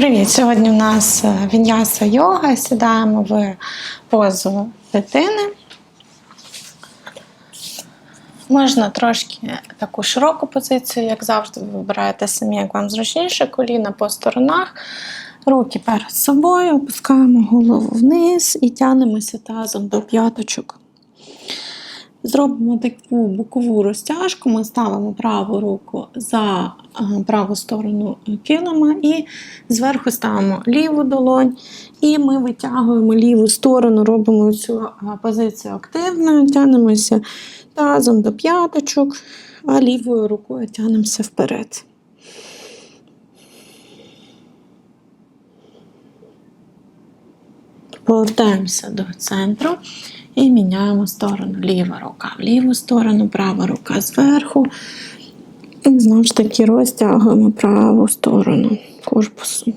Привіт! Сьогодні у нас е, віньяса йога. Сідаємо в позу дитини. Можна трошки таку широку позицію, як завжди, ви вибираєте самі, як вам зручніше, коліна по сторонах, руки перед собою, опускаємо голову вниз і тягнемося тазом до п'яточок. Зробимо таку бокову розтяжку. Ми ставимо праву руку за е, праву сторону килима і зверху ставимо ліву долонь. І ми витягуємо ліву сторону, робимо цю е, позицію активною, тягнемося тазом до п'яточок, а лівою рукою тягнемося вперед. Повертаємося до центру і міняємо сторону. Ліва рука в ліву сторону, права рука зверху. І знову ж таки розтягуємо праву сторону корпусу.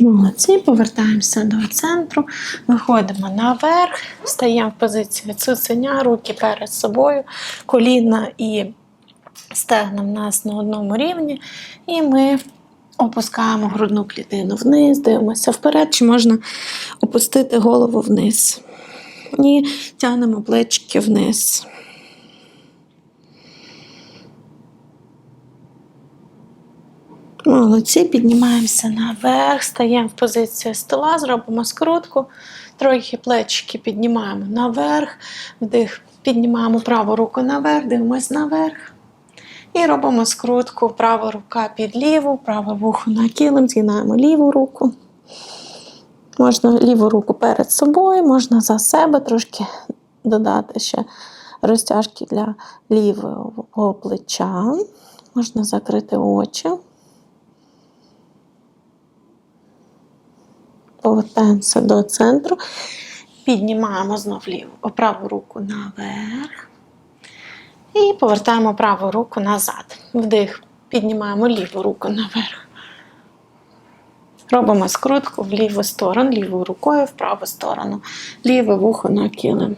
Молодці, повертаємося до центру, виходимо наверх, стаємо в позицію цуценя, руки перед собою, коліна і стегна в нас на одному рівні. І ми опускаємо грудну клітину вниз, дивимося вперед, чи можна опустити голову вниз. І тягнемо плечики вниз. Молодці, піднімаємося наверх, стаємо в позицію стола, зробимо скрутку, трохи плечики піднімаємо наверх, вдих, піднімаємо праву руку наверх, дивимось наверх. І робимо скрутку, права рука під ліву, праве вухо на килим, згинаємо ліву руку. Можна ліву руку перед собою, можна за себе трошки додати ще розтяжки для лівого плеча. Можна закрити очі. Повертаємося до центру. Піднімаємо знов праву руку наверх. І повертаємо праву руку назад. Вдих. Піднімаємо ліву руку наверх. Робимо скрутку в ліву сторону, лівою рукою в праву сторону. Ліве вухо на килим.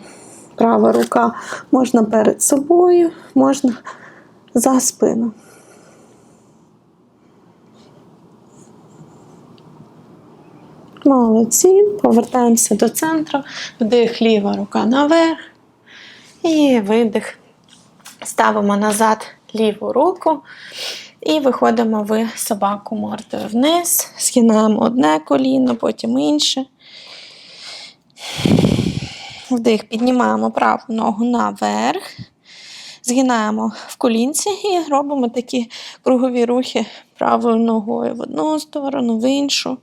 Права рука можна перед собою, можна за спину. Молодці. Повертаємося до центру. Вдих, ліва рука наверх. І видих. Ставимо назад ліву руку і виходимо в собаку мордою вниз, згинаємо одне коліно, потім інше. Вдих, піднімаємо праву ногу наверх, згинаємо в колінці і робимо такі кругові рухи правою ногою в одну сторону, в іншу.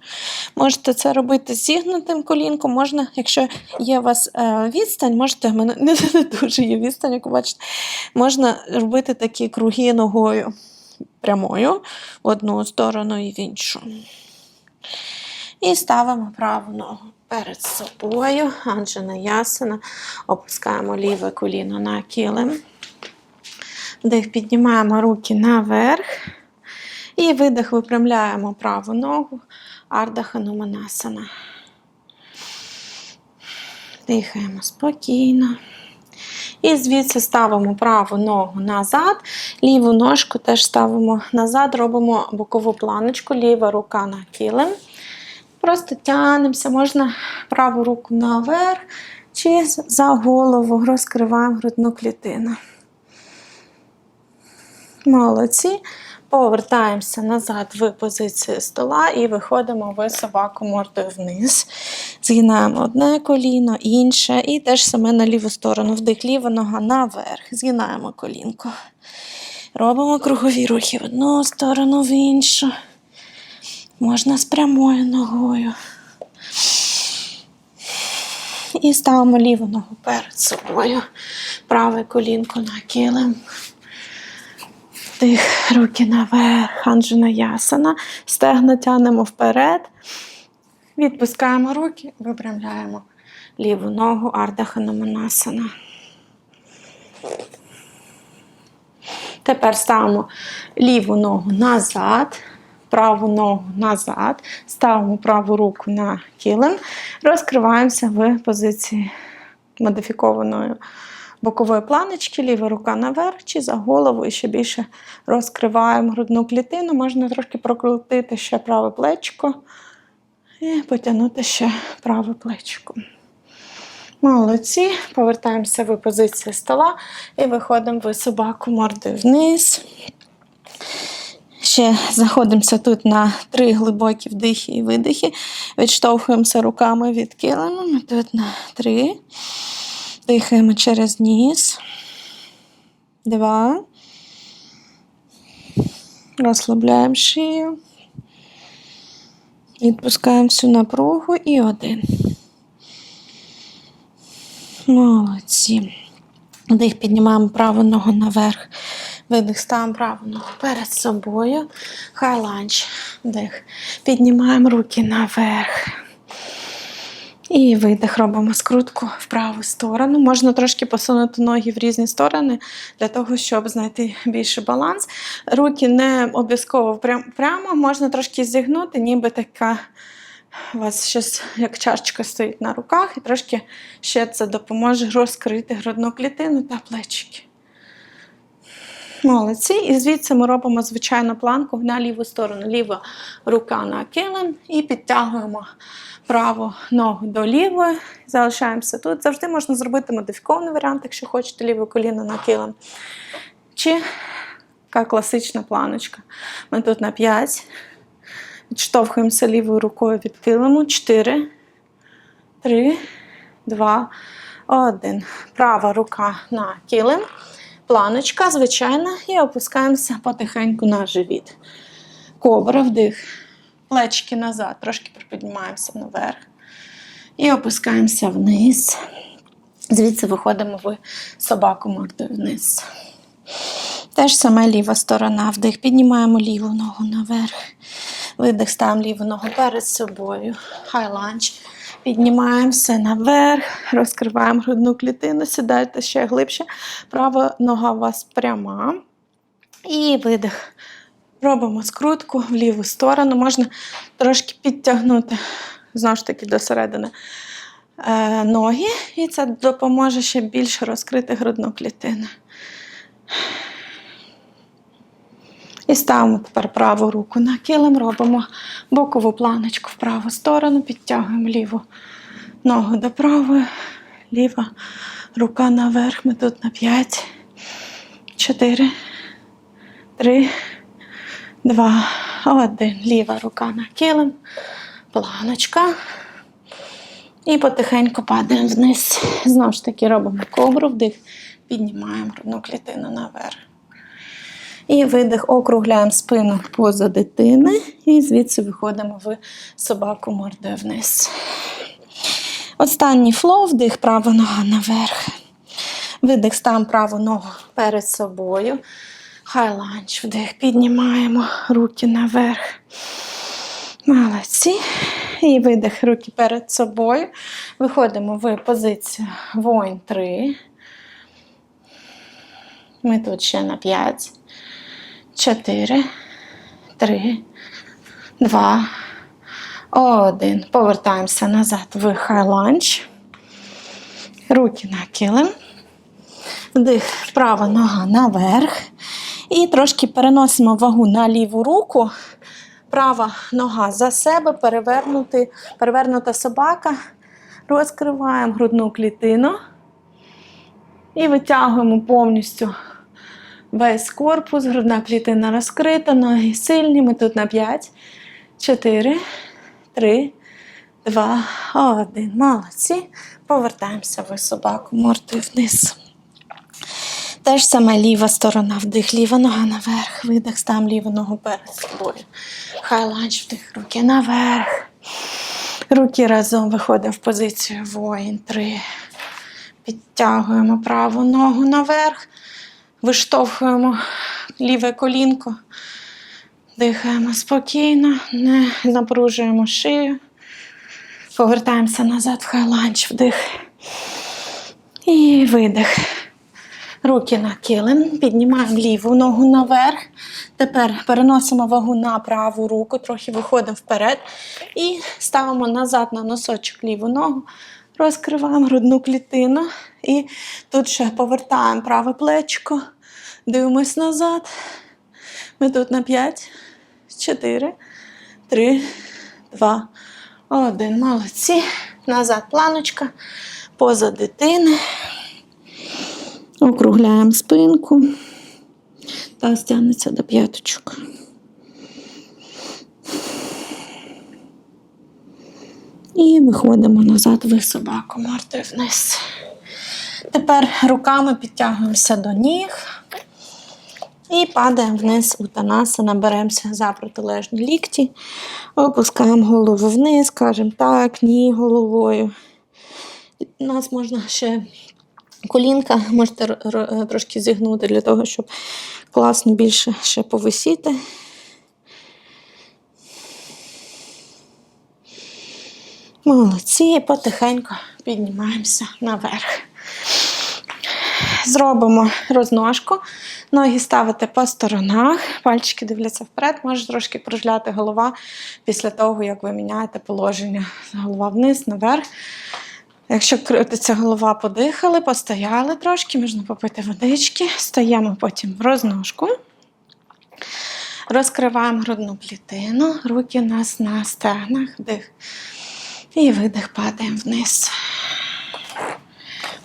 Можете це робити з зігнутим колінком, можна, якщо є у вас е, відстань, можете в мене не, не дуже є відстань, як бачите, можна робити такі круги ногою прямою в одну сторону і в іншу. І ставимо праву ногу перед собою, Анджена ясена, опускаємо ліве коліно на килим. Вдих, піднімаємо руки наверх. І видих випрямляємо праву ногу, Арда Хануманасана. Дихаємо спокійно. І звідси ставимо праву ногу назад, ліву ножку теж ставимо назад, робимо бокову планочку, ліва рука на килим. Просто тянемося, можна праву руку наверх чи за голову розкриваємо грудну клітину. Молодці. Повертаємося назад в позицію стола і виходимо в собаку мордою вниз. Згинаємо одне коліно, інше, і теж саме на ліву сторону. Вдих ліва нога наверх. Згинаємо колінко. Робимо кругові рухи в одну сторону, в іншу. Можна з прямою ногою. І ставимо ліву ногу перед собою. Праве колінко на килим. Вдих, руки наверх, анджена ясана. Стегна тянемо вперед. Відпускаємо руки, випрямляємо ліву ногу, арда ханаманасана. Тепер ставимо ліву ногу назад, праву ногу назад, ставимо праву руку на килим, розкриваємося в позиції модифікованої бокової планочки, ліва рука наверх чи за голову і ще більше розкриваємо грудну клітину. Можна трошки прокрутити ще праве плечко і потягнути ще праве плечко. Молодці. Повертаємося в позицію стола і виходимо в собаку мордою вниз. Ще знаходимося тут на три глибокі вдихи і видихи. Відштовхуємося руками від килиму. Ми тут на три. Дихаємо через ніс. Два. Розслабляємо шию. Відпускаємо всю напругу і один. Молодці. Вдих піднімаємо праву ногу наверх. Видих ставимо праву ногу перед собою. Хай ланч. Вдих. Піднімаємо руки наверх. І видих робимо скрутку в праву сторону. Можна трошки посунути ноги в різні сторони для того, щоб знайти більший баланс. Руки не обов'язково прямо, можна трошки зігнути, ніби така у вас щось як чашечка стоїть на руках, і трошки ще це допоможе розкрити грудну клітину та плечики. Молодці. І звідси ми робимо звичайну планку на ліву сторону. Ліва рука на килим і підтягуємо праву ногу до лівої. Залишаємося тут. Завжди можна зробити модифікований варіант, якщо хочете ліве коліно на килим. Чи така класична планочка. Ми тут на 5. Відштовхуємося лівою рукою від килиму. 4, 3, 2, 1. Права рука на килим. Планочка, звичайна, і опускаємося потихеньку на живіт. Кобра, вдих. Плечки назад, трошки припіднімаємося наверх. І опускаємося вниз. Звідси виходимо в собаку мордою вниз. Теж саме ліва сторона. Вдих. Піднімаємо ліву ногу наверх. Видих, ставимо ліву ногу перед собою. Хай ланч. Піднімаємося наверх, розкриваємо грудну клітину, сідайте ще глибше. Права нога у вас пряма. І видих. Робимо скрутку в ліву сторону. Можна трошки підтягнути, знову ж таки, до середини е, ноги, і це допоможе ще більше розкрити грудну клітину. І ставимо тепер праву руку на килим, робимо бокову планочку в праву сторону, підтягуємо ліву ногу до правої, ліва рука наверх. Ми тут на 5, 4, 3, 2, 1. Ліва рука на килим, планочка. І потихеньку падаємо вниз. Знову ж таки робимо кобру, вдих, піднімаємо грудну клітину наверх. І видих, округляємо спину поза дитини, і звідси виходимо в собаку мордою вниз. Останній флоу, вдих, права нога наверх. Видих, ставимо праву ногу перед собою. Хай ланч, вдих, піднімаємо руки наверх. Молодці. І видих, руки перед собою. Виходимо в позицію воїн 3. Ми тут ще на 5. 4, 3, 2, 1. Повертаємося назад в хай-ланч. Руки на килим. Вдих, права нога наверх. І трошки переносимо вагу на ліву руку. Права нога за себе, перевернути, перевернута собака. Розкриваємо грудну клітину. І витягуємо повністю весь корпус, грудна клітина розкрита, ноги сильні. Ми тут на 5, 4, 3, 2, 1. Молодці. Повертаємося в собаку мордою вниз. Теж саме ліва сторона, вдих, ліва нога наверх, видих, ставимо ліву ногу перед собою. Хай ланч, вдих, руки наверх. Руки разом виходимо в позицію воїн. Три. Підтягуємо праву ногу наверх. Виштовхуємо ліве колінко. Дихаємо спокійно, не напружуємо шию. Повертаємося назад в хайланч, вдих. І видих. Руки на килим, піднімаємо ліву ногу наверх. Тепер переносимо вагу на праву руку, трохи виходимо вперед і ставимо назад на носочок ліву ногу. Розкриваємо грудну клітину. І тут ще повертаємо праве плечко. Дивимось назад. Ми тут на 5, 4, 3, 2, 1. Молодці. Назад планочка. Поза дитини. Округляємо спинку. Та стягнеться до п'яточок. І виходимо назад в собаку мордою вниз. Тепер руками підтягуємося до ніг і падаємо вниз у танасана, беремося за протилежні лікті, опускаємо голову вниз, кажемо так, ні головою. У нас можна ще колінка, можете трошки зігнути для того, щоб класно більше ще повисіти. Молодці, потихеньку піднімаємося наверх. Зробимо розножку. Ноги ставите по сторонах, пальчики дивляться вперед, може трошки прожляти голова після того, як ви міняєте положення. Голова вниз, наверх. Якщо крутиться голова, подихали, постояли трошки, можна попити водички. Стаємо потім в розножку. Розкриваємо грудну клітину, руки у нас на стегнах, вдих. І видих, падаємо вниз.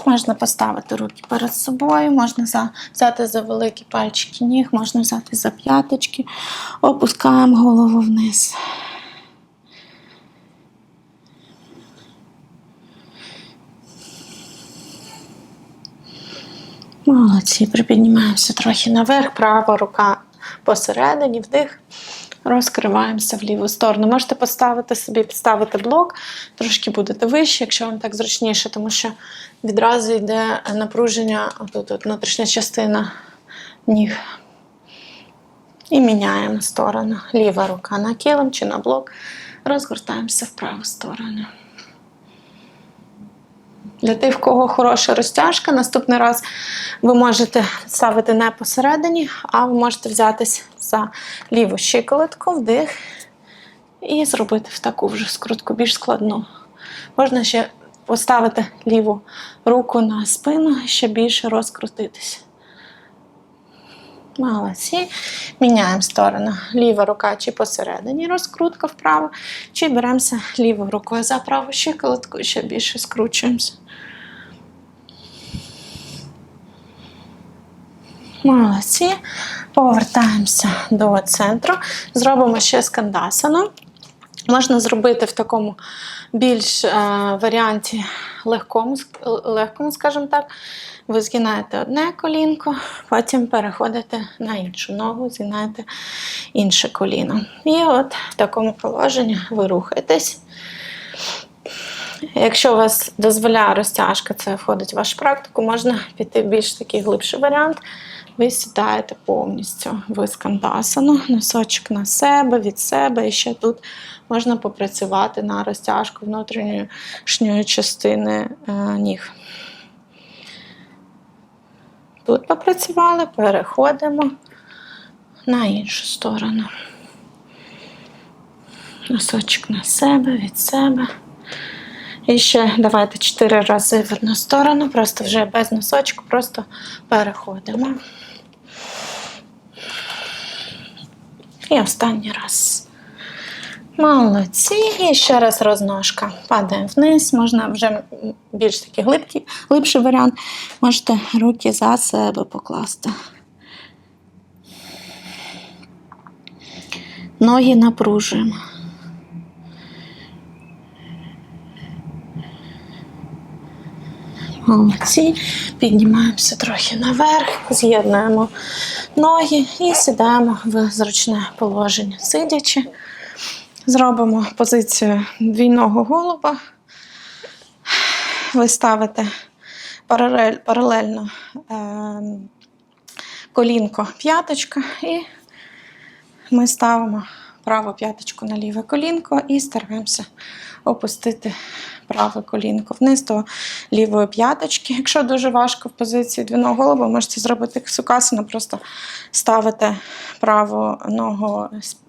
Можна поставити руки перед собою, можна взяти за великі пальчики ніг, можна взяти за п'яточки, опускаємо голову вниз. Молодці, припіднімаємося трохи наверх, права рука посередині, вдих. Розкриваємося в ліву сторону. Можете поставити собі, підставити блок, трошки будете вище, якщо вам так зручніше, тому що відразу йде напруження, тут внутрішня частина ніг. І міняємо сторону. Ліва рука на килим чи на блок. Розгортаємося в праву сторону. Для тих, в кого хороша розтяжка, наступний раз ви можете ставити не посередині, а ви можете взятись за ліву щиколотку, вдих, і зробити в таку вже скрутку більш складну. Можна ще поставити ліву руку на спину ще більше розкрутитися. Молодці. Міняємо сторону. Ліва рука чи посередині, розкрутка вправо, чи беремося лівою рукою за праву щиколотку і ще більше скручуємося. Молодці. Повертаємося до центру. Зробимо ще скандасану. Можна зробити в такому більш е, варіанті легкому, легкому, скажімо так. Ви згинаєте одне колінко, потім переходите на іншу ногу, згинаєте інше коліно. І от в такому положенні ви рухаєтесь. Якщо у вас дозволяє розтяжка, це входить в вашу практику, можна піти в більш такий глибший варіант. Ви сідаєте повністю в скандасану, носочок на себе, від себе. І ще тут можна попрацювати на розтяжку внутрішньої частини е, ніг. Тут попрацювали, переходимо на іншу сторону. Носочок на себе, від себе. І ще давайте чотири рази в одну сторону, просто вже без носочку, просто переходимо. І останній раз. Молодці. І ще раз розножка. Падаємо вниз, можна вже більш такий глибкий, глибший варіант. Можете руки за себе покласти. Ноги напружуємо. Молодці. Піднімаємося трохи наверх, з'єднуємо ноги і сідаємо в зручне положення, сидячи. Зробимо позицію двійного голуба. Ви ставите паралель, паралельно е, колінко п'яточка, і ми ставимо праву п'яточку на ліве колінко і стараємося опустити праве колінко вниз до лівої п'яточки. Якщо дуже важко в позиції двійного голуба, можете зробити сукасану, просто ставите праву ногу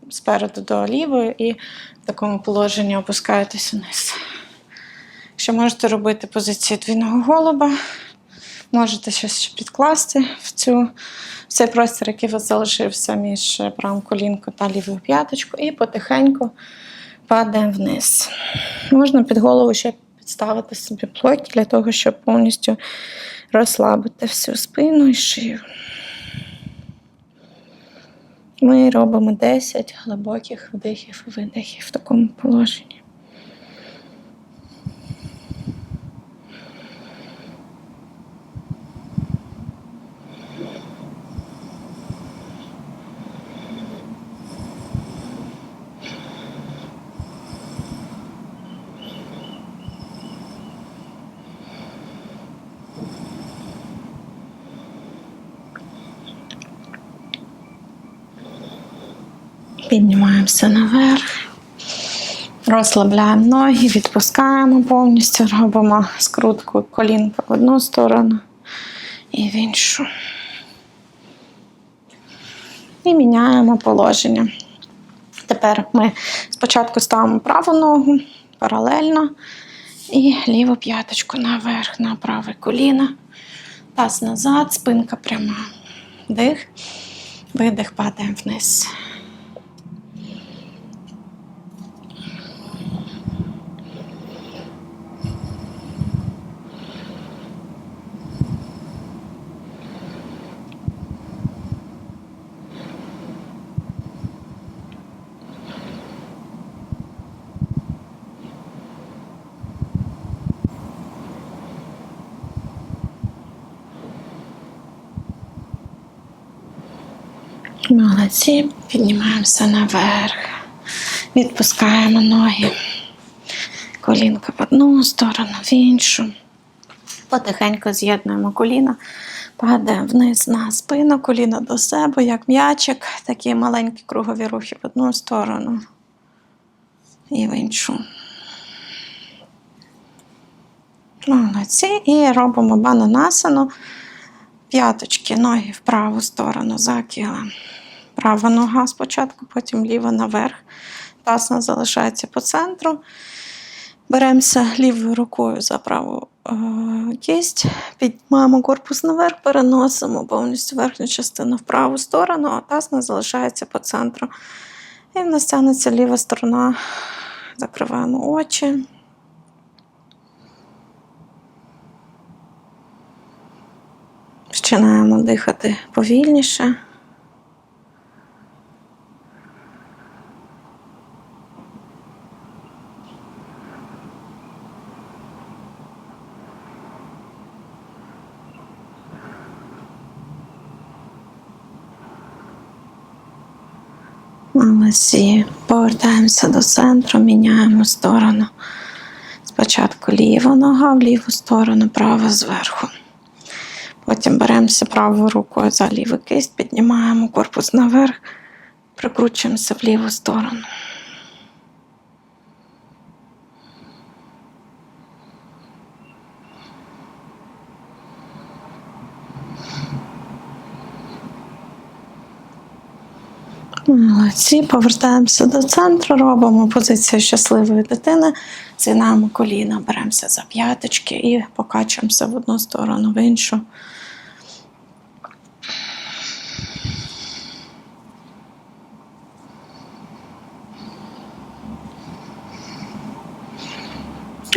спереду до лівої і в такому положенні опускаєтесь вниз. Якщо можете робити позицію двійного голуба, можете щось підкласти в цю в цей простір, який вас залишився між правим колінкою та лівою п'яточкою, і потихеньку падаємо вниз. Можна під голову ще підставити собі плоті для того, щоб повністю розслабити всю спину і шию. Ми робимо 10 глибоких вдихів і видихів в такому положенні. Піднімаємося наверх, розслабляємо ноги, відпускаємо повністю, робимо скрутку колінка в одну сторону і в іншу. І міняємо положення. Тепер ми спочатку ставимо праву ногу паралельно і ліву п'яточку наверх на праве коліно, таз назад, спинка пряма. Вдих, видих, падаємо вниз. Молодці, піднімаємося наверх, відпускаємо ноги, колінка в одну сторону, в іншу. Потихеньку з'єднуємо коліна, падаємо вниз на спину, коліна до себе, як м'ячик, такі маленькі кругові рухи в одну сторону і в іншу. Молодці. І робимо бананасану. П'яточки, ноги в праву сторону за килим. Права нога спочатку, потім ліва наверх. Таз нас залишається по центру. Беремося лівою рукою за праву е, кість, піднімаємо корпус наверх, переносимо повністю верхню частину в праву сторону, а таз нас залишається по центру. І в нас тягнеться ліва сторона. Закриваємо очі. Починаємо дихати повільніше. Молодці. Повертаємося до центру, міняємо сторону. Спочатку ліва нога в ліву сторону, права зверху. Потім беремося правою рукою за лівий кисть, піднімаємо корпус наверх, прикручуємося в ліву сторону. Молодці, повертаємося до центру, робимо позицію щасливої дитини, згинаємо коліна, беремося за п'яточки і покачуємося в одну сторону, в іншу.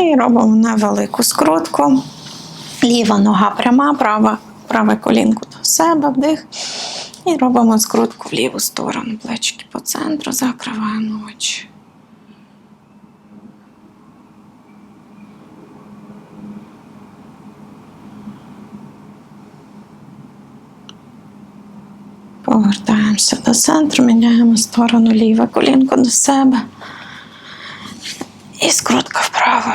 І робимо невелику скрутку. Ліва нога пряма, права, праве колінко до себе, вдих. І робимо скрутку в ліву сторону. Плечики по центру, закриваємо очі. Повертаємося до центру, міняємо сторону ліве колінко до себе. І скрутка вправо.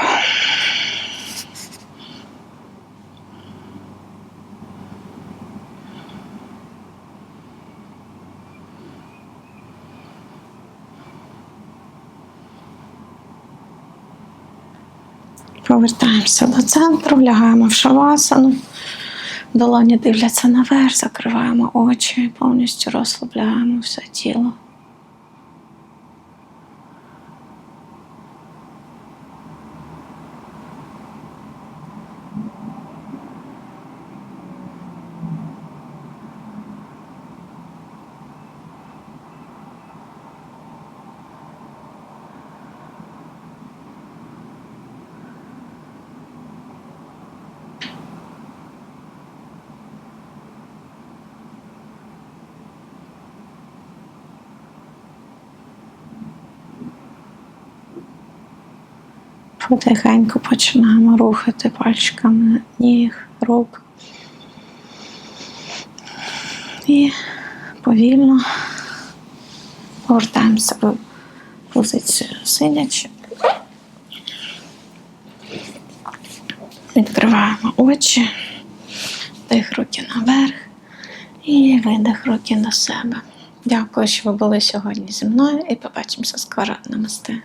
Повертаємося до центру, лягаємо в шавасану. Долоні дивляться наверх, закриваємо очі, повністю розслабляємо все тіло. Потихеньку починаємо рухати пальчиками ніг, рук. І повільно повертаємося в позицію сидячи. Відкриваємо очі, вдих руки наверх і видих руки до себе. Дякую, що ви були сьогодні зі мною і побачимося скоро. Намасте.